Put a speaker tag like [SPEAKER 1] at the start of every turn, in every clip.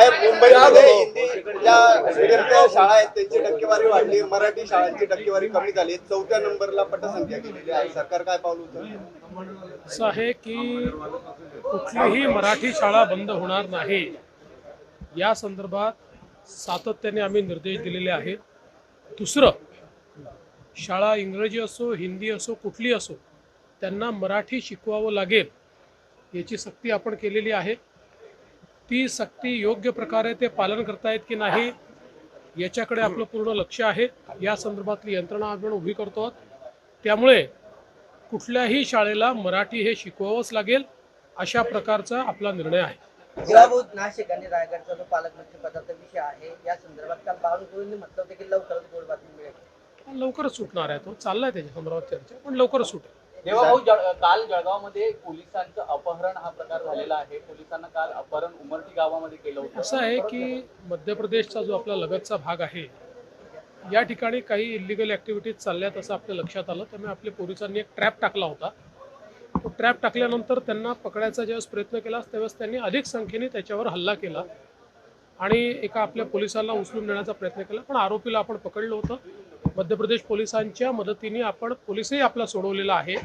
[SPEAKER 1] साहेब मुंबईमध्ये हिंदी ज्या शाळा आहेत त्यांची टक्केवारी वाढली. मराठी शाळांची टक्केवारी कमी झाली. चौथ्या नंबरला पटसंख्या गेलेली आहे. सरकार काय पाऊल उचलतं
[SPEAKER 2] असं आहे की कुठलीही मराठी शाळा बंद होणार नाही. या संदर्भात सातत्याने आम्ही निर्देश दिलेले आहेत. दुसरं शाळा इंग्रजी असो हिंदी असो कुठली असो त्यांना मराठी शिकवावं लागेल याची सक्ती आपण केलेली आहे. ती सक्ती योग्य प्रकारे ते पालन करतायत की नाही याच्याकडे आपलं पूर्ण लक्ष आहे. या संदर्भातली यंत्रणा आपण उभी करतो त्यामुळे कुठल्याही शाळेला मराठी हे शिकवावंच लागेल अशा प्रकारचा आपला निर्णय आहे.
[SPEAKER 3] हिराबूत नाशिक आणि रायगडचा जो पालकमंत्री पदाचा विषय आहे या संदर्भात काल बावनकुळेंनी म्हटलं होतं की लवकरच गोड बातमी मिळेल.
[SPEAKER 2] लवकरच सुटणार आहे तो. चाललाय त्याच्या संदर्भात चर्चा पण लवकरच सुटेल.
[SPEAKER 4] देवा भाऊ जळ- काल जळगावमध्ये पोलिसांचं अपहरण हा प्रकार झालेला आहे. पोलिसांना काल अपहरण उमरठी गावामध्ये केलं होतं.
[SPEAKER 2] असं आहे की मध्य प्रदेशचा जो आपला लगतचा भाग आहे या ठिकाणी काही इलिगल ॲक्टिव्हिटीज चालल्यात असं आपल्या लक्षात आलं. त्यामुळे आपल्या पोलिसांनी एक ट्रॅप टाकला होता. तो ट्रॅप टाकल्यानंतर त्यांना पकडायचा ज्यावेळेस प्रयत्न केला त्यावेळेस त्यांनी अधिक संख्येने त्याच्यावर हल्ला केला आणि एका आपल्या पोलिसाला उचलून नेण्याचा प्रयत्न केला. पण आरोपीला आपण पकडलं होतं. मध्य प्रदेश पोलिसांच्या मदतीने आपण पोलिसही आपला सोडवलेला आहे.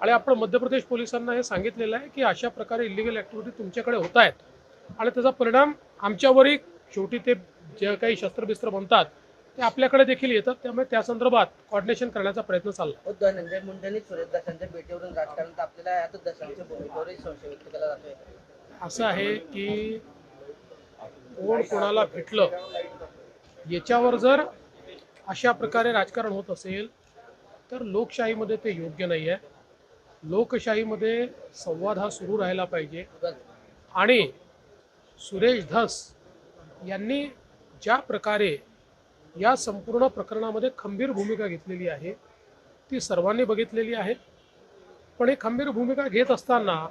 [SPEAKER 2] आणि आपण मध्य प्रदेश पोलिसांना हे सांगितलेलं आहे की अशा प्रकारे इलिगल ॲक्टिव्हिटी तुमच्याकडे होत आहेत. आणि त्याचा परिणाम आमच्यावरही शेवटी ते जे काही शस्त्रबिस्त्र बनतात ते आपल्याकडे देखील येतात. त्यामुळे त्या संदर्भात कॉर्डिनेशन करण्याचा प्रयत्न चालला.
[SPEAKER 3] हो, धनंजय मुंडेंनी सुरेश दसांच्या भेटीवरून राजकारण तापलेलं आहे. आता दसांच्या भूमिकेवरही संशय व्यक्त केला जातोय.
[SPEAKER 2] असं आहे की कोण कोणाला भेटलं याच्यावर जर अशा प्रकारे राजकारण होत असेल तर लोकशाहीमध्ये ते योग्य नाही आहे लोकशाहीमध्ये संवाद हा सुरू राहायला पाहिजे. आणि सुरेश धस यांनी ज्या प्रकारे या संपूर्ण प्रकरणामध्ये खंबीर भूमिका घेतलेली आहे ती सर्वांनी बघितलेली आहे. पण ही खंबीर भूमिका घेत असताना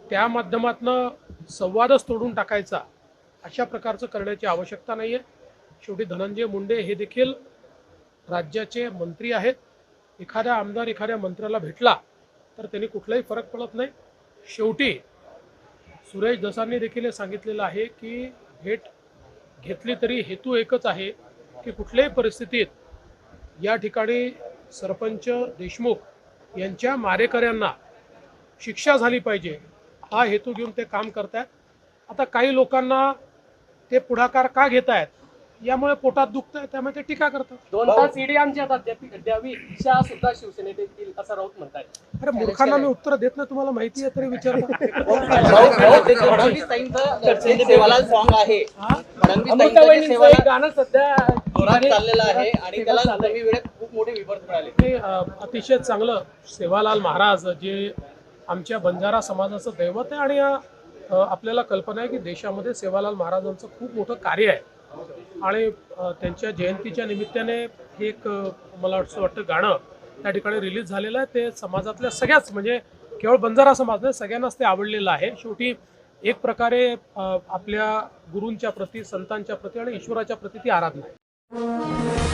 [SPEAKER 2] त्या माध्यमातनं संवादच तोडून टाकायचा अशा प्रकारचं करण्याची आवश्यकता नाही आहे शेवटी धनंजय मुंडे हे देखील राज्याचे मंत्री आहेत. एखाद्या आमदार एखाद्या मंत्र्याला भेटला तर त्यांनी कुठलाही फरक पडत नाही. शेवटी सुरेश दसांनी देखील हे सांगितलेलं आहे की भेट घेतली तरी हेतू एकच आहे की कुठल्याही परिस्थितीत या ठिकाणी सरपंच देशमुख यांच्या मारेकऱ्यांना शिक्षा झाली पाहिजे. हा हेतू घेऊन ते काम करतायत. आता काही लोकांना ते पुढाकार का घेत आहेत यामुळे पोटात दुखत आहे त्यामुळे ते टीका करतात.
[SPEAKER 5] दोन तास ईडी आमच्या हातात द्या- द्यावी. इच्छा सुद्धा शिवसेनेत येतील असं राऊत म्हणतायत.
[SPEAKER 2] अरे मूर्खांना मी उत्तर देत नाही तुम्हाला माहिती आहे तरी
[SPEAKER 4] सॉन्ग आहे. फडणवीस
[SPEAKER 5] एक गाणं सध्या
[SPEAKER 4] जोरात चाललेलं आहे आणि त्याला. कमी वेळेत खूप मोठे विपर्त मिळाले.
[SPEAKER 2] ते अ, अतिशय चांगलं. सेवालाल महाराज जे आमच्या बंजारा समाजाचं दैवत आहे आणि अ, आपल्याला कल्पना आहे की देशामध्ये सेवालाल महाराजांचं खूप मोठं कार्य आहे. आणि त्यांच्या जयंतीच्या निमित्ताने हे एक मला असं वाटतं गाणं त्या ठिकाणी रिलीज झालेलं आहे. ते समाजातल्या सगळ्याच म्हणजे केवळ बंजारा समाज नाही सगळ्यांनाच ते आवडलेलं आहे. शेवटी एक प्रकारे आपल्या गुरूंच्या प्रती संतांच्या प्रती आणि ईश्वराच्या प्रती ती आराधना आहे.